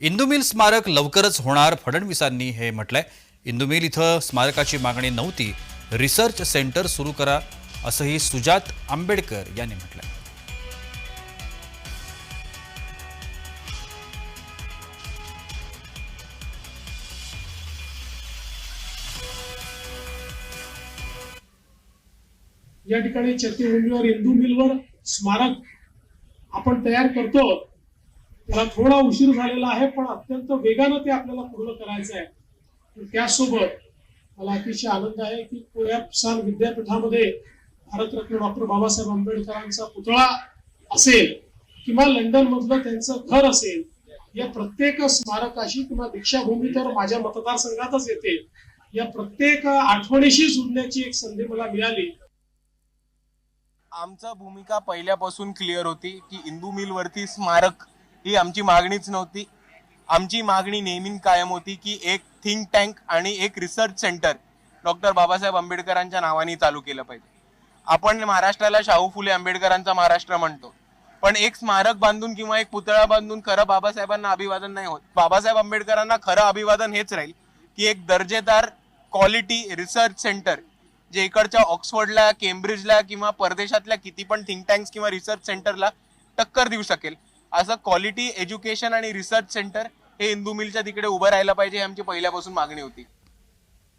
इंदुमिल स्मारक लवकरच होणार फडणवीसांनी हे म्हटलंय. इंदुमिल इथं स्मारकाची मागणी नव्हती. रिसर्च सेंटर सुरू करा असंही सुजात आंबेडकर यांनी म्हटलंय. या ठिकाणी चैत्यभूमीवर इंदू मिलवर स्मारक आपण तयार करतो. त्याला थोडा उशीर झालेला आहे पण अत्यंत वेगानं ते आपल्याला पूर्ण करायचं आहे त्यासोबत मला अतिशय आनंद आहे की पुण्यासाल विद्यापीठामध्ये भारतरत्न डॉक्टर बाबासाहेब आंबेडकरांचा पुतळा असेल किंवा लंडन मधलं त्यांचं घर असेल या प्रत्येक स्मारकाशी किंवा दीक्षाभूमी तर माझ्या मतदारसंघातच येते. या प्रत्येक आठवणीशी जुळण्याची एक संधी मला मिळाली. आमचा भूमिका पहिल्यापासून क्लिअर होती की इंदू मिल वरती स्मारक ही आमची मागणीच नव्हती. आमची मागणी नेहमी कायम होती की एक थिंक टँक आणि एक रिसर्च सेंटर डॉक्टर बाबासाहेब आंबेडकरांच्या नावाने चालू केलं पाहिजे. आपण महाराष्ट्राला शाहू फुले आंबेडकरांचा महाराष्ट्र म्हणतो. पण एक स्मारक बांधून किंवा एक पुतळा बांधून खरं बाबासाहेबांना अभिवादन नाही होत. बाबासाहेब आंबेडकरांना खरं अभिवादन हेच राहील की एक दर्जेदार क्वालिटी रिसर्च सेंटर जे इकडच्या ऑक्सफर्डला केम्ब्रिजला किंवा परदेशातल्या किती पण थिंक टँक्स किंवा रिसर्च सेंटरला टक्कर देऊ शकेल. असं क्वालिटी एज्युकेशन आणि रिसर्च सेंटर हे इंदू मिलच्या तिकडे उभं राहायला पाहिजे ही आमची पहिल्यापासून मागणी होती.